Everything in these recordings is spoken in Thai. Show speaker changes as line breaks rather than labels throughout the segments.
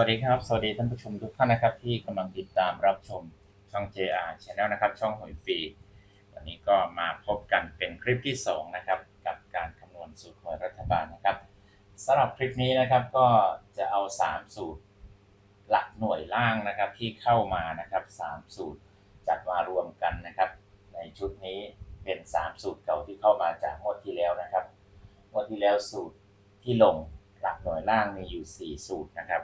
วัสดีครับ สวัสดีท่านผู้ชมทุกท่านนะครับ ที่กำลังติดตามรับชมช่อง JR Channel นะครับ ช่องหวยฟรีวันนี้ก็มาพบกันเป็นคลิปที่ 2 นะครับ กับการคำนวณสูตรหวยรัฐบาลนะครับสำหรับคลิปนี้นะครับก็จะเอา 3 สูตรหลักหน่วยล่างนะครับที่เข้ามานะครับ 3 สูตรจัดมารวมกันนะครับ ในชุดนี้เป็น 3 สูตรเก่าที่เข้ามาจากงวดที่แล้วนะครับงวดที่แล้วสูตรที่ลงหลักหน่วยล่างมีอยู่ 4 สูตรนะครับ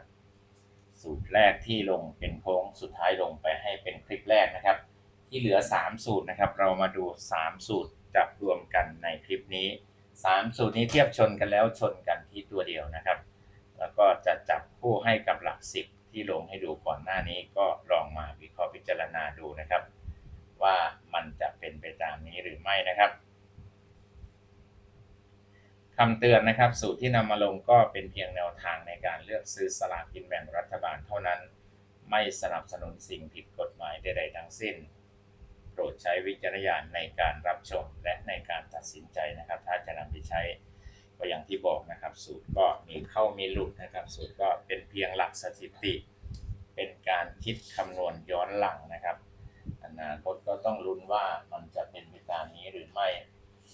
สูตรแรกที่ลงเป็นโค้งสุดท้ายลงไปให้เป็นคลิปแรกนะครับ ที่เหลือ 3 สูตรนะครับ เรามาดู 3 สูตรจับรวมกันในคลิปนี้ 3 สูตรนี้เทียบชนกันแล้วชนกันที่ตัวเดียวนะครับ แล้วก็จะจับคู่ให้กับหลัก 10 ที่ลงให้ดูก่อนหน้านี้ก็ลองมาวิเคราะห์พิจารณาดูนะครับ ว่ามันจะเป็นไปตามนี้หรือไม่นะครับ คำเตือนนะครับ สูตรที่นำมาลงก็เป็นเพียงแนวทางในการเลือกซื้อสลากกินแบ่งรัฐบาลเท่านั้น ไม่สนับสนุนสิ่งผิดกฎหมายใดๆทั้งสิ้น โปรดใช้วิจารณญาณในการรับชมและในการตัดสินใจนะครับ ถ้าจะนำไปใช้ก็อย่างที่บอกนะครับ สูตรก็มีเข้ามีหลุดนะครับ สูตรก็เป็นเพียงหลักสถิติ เป็นการคิดคำนวณย้อนหลังนะครับอนาคตก็ต้องลุ้นว่ามันจะเป็นไปตามนี้หรือไม่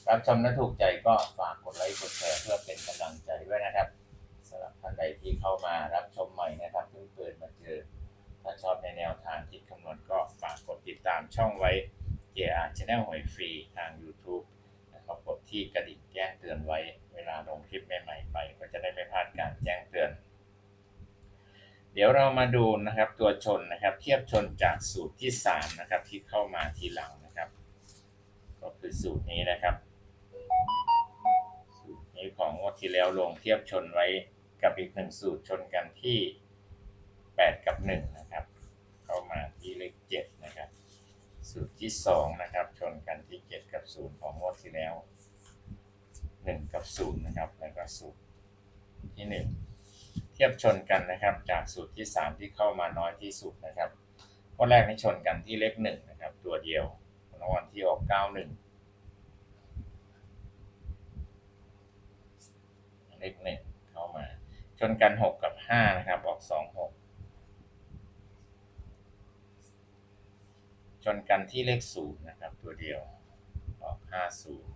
รับชมและถูกใจก็ฝากกดไลค์กดแชร์เพื่อเป็นกำลังใจด้วยนะครับสำหรับท่านใดที่เข้ามารับชมใหม่นะครับเพิ่งเปิดมาเจอถ้าชอบในแนวทางคิดคำนวณก็ฝากกดติดตามช่องไว้ JR Channel หวยฟรีทาง YouTube นะครับกดที่กระดิ่งแจ้งเตือนไว้ เวลาลงคลิปใหม่ๆไป ก็จะได้ไม่พลาดการแจ้งเตือน เดี๋ยวเรามาดูนะครับตัวชนนะครับ เทียบชนจากสูตรที่3นะครับที่เข้ามาทีหลังนะครับ ก็คือสูตรนี้นะครับ นี้ของงวดที่แล้วลงเทียบชนไว้กับอีกหนึ่งสูตรชนกันที่8กับ1นะครับ เข้ามาที่เลข7นะครับ สูตรที่2นะครับ ชนกันที่7กับ0ของงวดที่แล้ว1กับ0นะครับ แล้วก็สูตรที่1เทียบชนกันนะครับ จากสูตรที่3ที่เข้ามาน้อยที่สุดนะครับข้อแรกนี่ชนกันที่เลข1นะครับ ตัวเดียวรางวัลที่ออก91เลขหนึ่งเข้ามา ชนกันหกกับห้านะครับออกสองหกชนกันที่เลขศูนย์นะครับ ตัวเดียวออกห้าศูนย์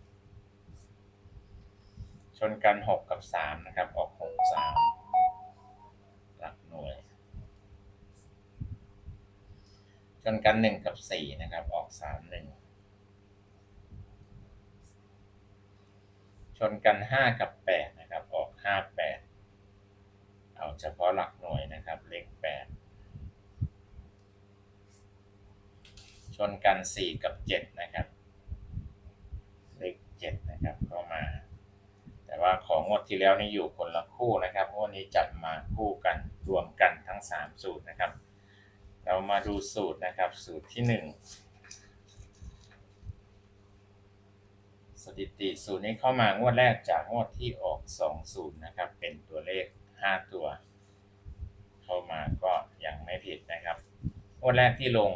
ชนกันหกกับสามนะครับ ออกหกสามหลักหน่วย ชนกันหนึ่งกับสี่นะครับ ออกสามหนึ่งชนกัน5กับ8นะ ครับออก5 8เอาเฉพาะหลักหน่วยนะครับ เลข8ชนกัน4กับ7นะครับ เลข7นะครับเข้ามา แต่ว่าของงวดที่แล้วนี่อยู่คนละคู่นะครับงวดนี้จัดมาคู่กันรวมกันทั้ง3สูตรนะครับ เรามาดูสูตรนะครับ สูตรที่1 สถิติสูตรนี้เข้ามางวดแรกจากงวดที่ออก2สูตรนะครับ เป็นตัวเลข 5 ตัว เข้ามาก็ยังไม่ผิดนะครับ งวดแรกที่ลง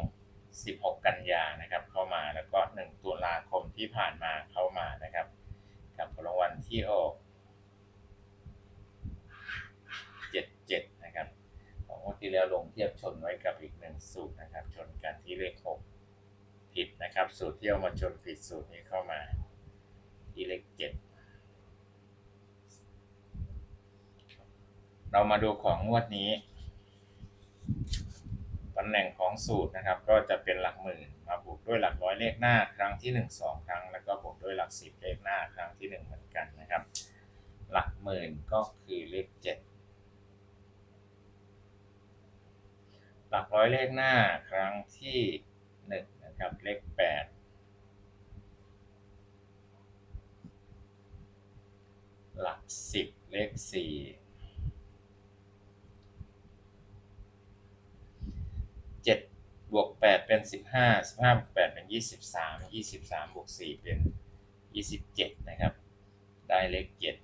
16 กันยานะครับ เข้ามาแล้วก็ 1 ตุลาคมที่ผ่านมาเข้ามานะครับ กับรางวัลที่ออก 77 นะครับของงวดที่แล้วลงเทียบชนไว้กับอีกหนึ่งสูตรนะครับ ชนกันที่เลข 6 ผิดนะครับ สูตรที่เอามาชนผิดสูตรนี้เข้ามา อีเล็กเจ็ดเรามาดูของงวดนี้ตำแหน่งของสูตรนะครับ ก็จะเป็นหลักหมื่นมาบวกด้วยหลักร้อยเลขหน้าครั้งที่ 1 2 ครั้ง แล้วก็บวกด้วยหลัก 10 เลขหน้าครั้งที่ 1 เหมือนกันนะครับ หลักหมื่นก็คือเลข 7 หลักร้อยเลขหน้าครั้งที่ 1 นะครับเลข 8 สิบเลขสี่เจ็ดบวกแปดเป็นสิบห้าสิบห้าบวกแปดเป็นยี่สิบสามยี่สิบสามบวกสี่เป็นยี่สิบเจ็ดนะครับ ได้เลขเจ็ด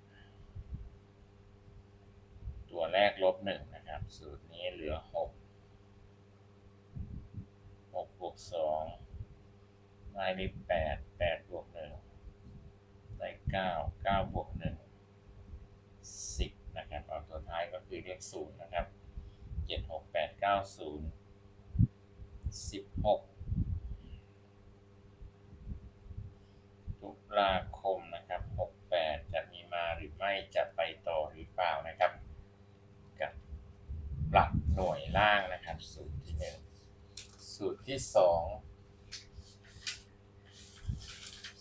ตัวแรกลบหนึ่งนะครับ สูตรนี้เหลือหกหกบวกสองได้เลขแปดแปดบวกหนึ่งได้เก้าเก้าบวกหนึ่ง สิบนะ คือเลขศูนย์นะครับจ็ดหกแปดเก้าศูนย์สิบหกตุลาคมนะครับหกแปดจะมีมาหรือไม่จะไปต่อหรือเปล่านะครับ กับหลักหน่วยล่างนะครับ สูตรที่หนึ่งสูตรที่สอง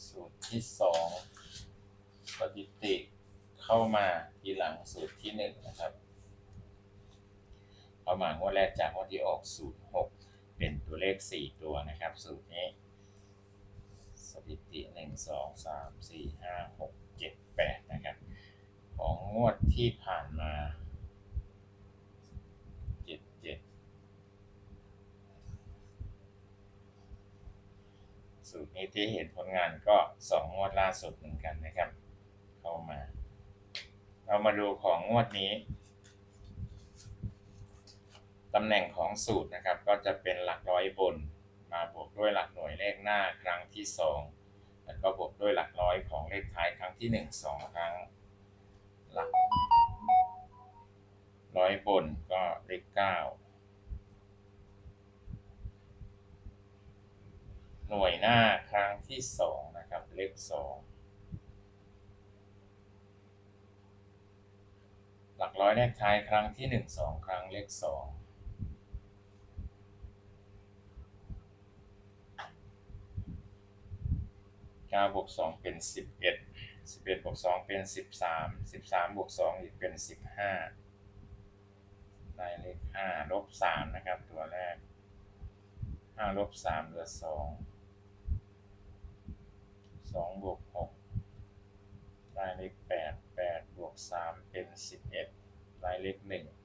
สูตรที่สองสถิติเข้ามาทีหลังสูตรที่หนึ่งนะครับ เข้ามางวดแรกจากงวดที่ออกสูตรหกเป็นตัวเลขสี่ตัวนะครับสูตรนี้ สถิติหนึ่งสองสามสี่ห้าหกเจ็ดแปดนะครับ ของงวดที่ผ่านมาเจ็ดเจ็ดสูตรนี้ที่เห็นผลงานก็สองงวดล่าสุดเหมือนกันนะครับ เข้ามา เรามาดูของงวดนี้ ตำแหน่งของสูตรนะครับก็จะเป็นหลักร้อยบน มาบวกด้วยหลักหน่วยเลขหน้าครั้งที่สองแล้วก็บวกด้วยหลักร้อยของเลขท้ายครั้งที่หนึ่งสองครั้ง หลักร้อยบนก็เลขเก้าหน่วยหน้าครั้งที่สองนะครับ เลขสองหลักร้อยเลขท้ายครั้งที่หนึ่งสองครั้งเลขส 9บวก2เป็น 11 11บวก2เป็น 13 13บวก2อีกเป็น 15 ได้เลข5ลบ3นะครับ ตัวแรก5ลบ3เหลือ 2 2บวก6ได้เลข8 8บวก3เป็น 11 ได้เลข1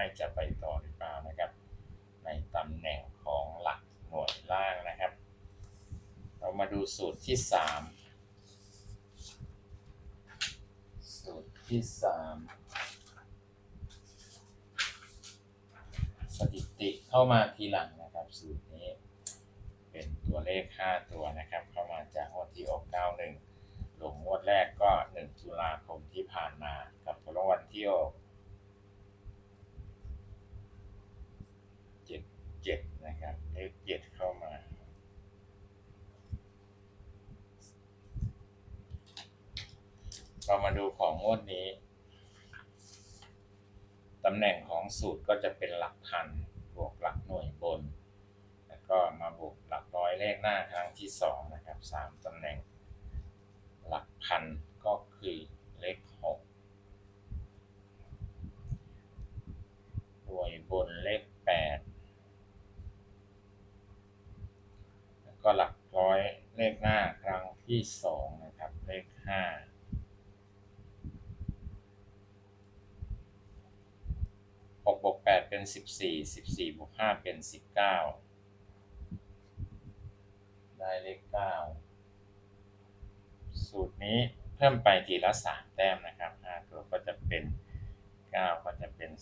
ไม่จะไปต่อหรือเปล่านะครับ ในตำแหน่งของหลักหน่วยล่างนะครับ เรามาดูสูตรที่สามสูตรที่สามสถิติเข้ามาทีหลังนะครับ สูตรนี้ เป็นตัวเลข 5 ตัวนะครับ เข้ามาจากงวดที่ออก91ลงงวดแรกก็ 1 ตุลาคมที่ผ่านมากับรางวัลที่ออก เรามาดูของงวดนี้ตำแหน่งของสูตรก็จะเป็นหลักพัน บวกหลักหน่วยบน แล้วก็มาบวกหลักร้อยเลขหน้าครั้งที่2นะครับ3ตำแหน่ง หลักพันก็คือเลข6หน่วยบนเลข8แล้วก็หลักร้อยเลขหน้าครั้งที่2นะครับเลข5 14 14บวก5เป็น 19 ได้เลข 9 สูตรนี้เพิ่มไปทีละ 3 แต้มนะครับ5ตัวก็จะเป็น 9 ก็จะเป็น 2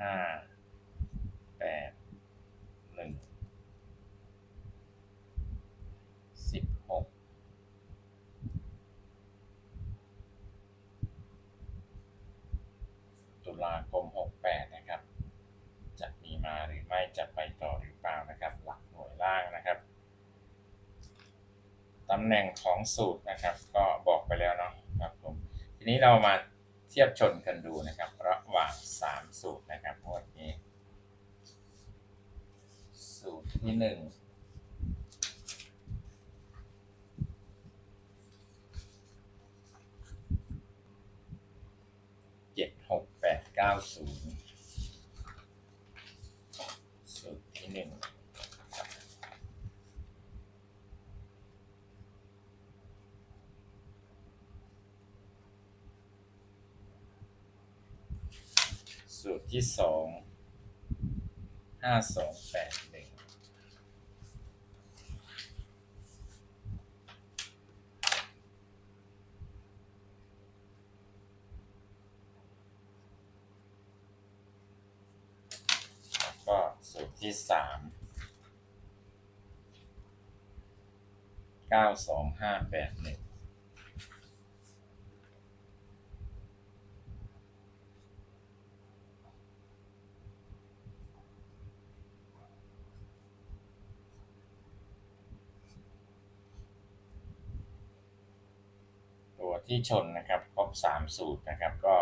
5 8ำแหน่งของสูตรนะครับ ก็บอกไปแล้วเนาะครับผมทีนี้เรามาเทียบชนกันดูนะครับ ระหว่าง 3 สูตรนะครับงวดนี้ สูตรที่ 1 สูตรที่สองห้าสองแปดหนึ่งก็สูตรที่สามเก้าสองห้าแปดหนึ่ง ที่ชนนะครับ ครบสามสูตรนะครับก็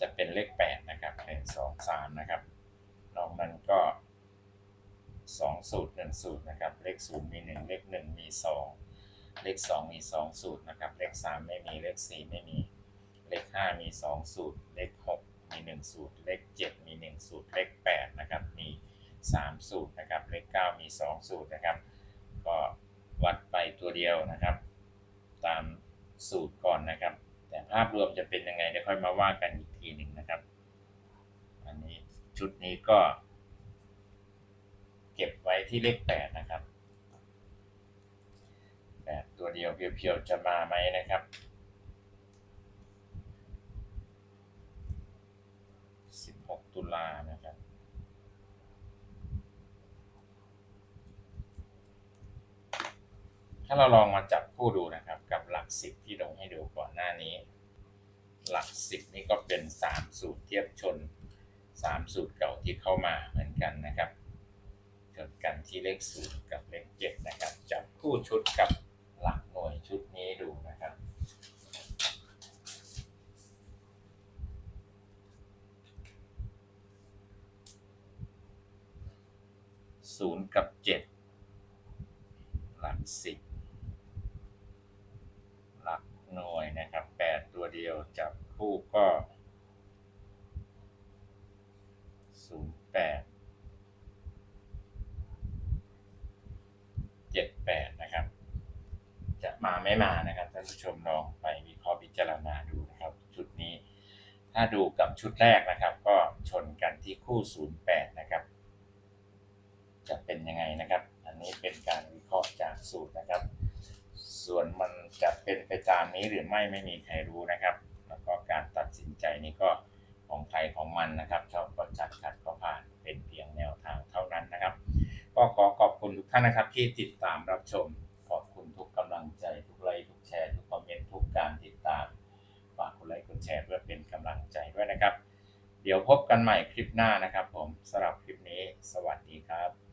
จะเป็นเลขแปดนะครับหนึ่งสองสามนะครับนอกนั้นก็สองสูตรหนึ่งสูตรนะครับ เลขศูนย์มีหนึ่งเลขหนึ่งมีสองเลขสองมีสองสูตรนะครับ เลขสามไม่มีเลขสี่ไม่มี เลขห้ามีสองสูตร เลขหกมีหนึ่งสูตร เลขเจ็ดมีหนึ่งสูตร เลขแปดนะครับมีสามสูตรนะครับ เลขเก้ามีสองสูตรนะครับ ก็วัดไปตัวเดียวนะครับ ตาม สูตรก่อนนะครับ แต่ภาพรวมจะเป็นยังไงเดี๋ยวค่อยมาว่ากันอีกทีหนึ่งนะครับ อันนี้ชุดนี้ก็ เก็บไว้ที่เลขแปดนะครับแปดตัวเดียวเพียวๆจะมาไหมนะครับสิบหกตุลานะครับ ถ้าเราลองมาจับคู่ดูนะครับ กับหลักสิบที่ลงให้ดูก่อนหน้านี้ หลักสิบนี่ก็เป็นสามสูตรเทียบชนสามสูตรเก่าที่เข้ามาเหมือนกันนะครับจดกันที่เลขศูนย์กับเลขเจ็ดนะครับ จับคู่ชุดกับหลักหน่วยชุดนี้ดูนะครับ ศูนย์กับเจ็ดหลักสิบหลักหน่วยนะครับแปดตัวเดียวจับคู่ก็ศูนย์แปดเจ็ดแปดนะครับ จะ มาไม่มานะครับท่านผู้ชมลองไปวิเคราะห์พิจารณาดูนะครับชุดนี้ ถ้าดูกับชุดแรกนะครับ ก็ชนกันที่คู่ศูนย์แปดนะครับ จะเป็นยังไงนะครับ อันนี้เป็นการวิเคราะห์จากสูตรนะครับ ส่วนมันจะเป็นไปตามนี้หรือไม่ไม่มีใครรู้นะครับ แล้วก็การตัดสินใจนี้ก็ของใครของมันนะครับชอบก็จัดขัดก็ผ่านเป็นเพียงแนวทางเท่านั้นนะครับ ก็ขอขอบคุณทุกท่านนะครับที่ติดตามรับชม ลังใจทุกไลค์ทุกแชร์ทุกคอมเมนต์ทุกการติดตามฝากกดไลค์กดแชร์เพื่อเป็นกำลังใจด้วยนะครับ เดี๋ยวพบกันใหม่คลิปหน้านะครับ ผมสำหรับคลิปนี้ สวัสดีครับ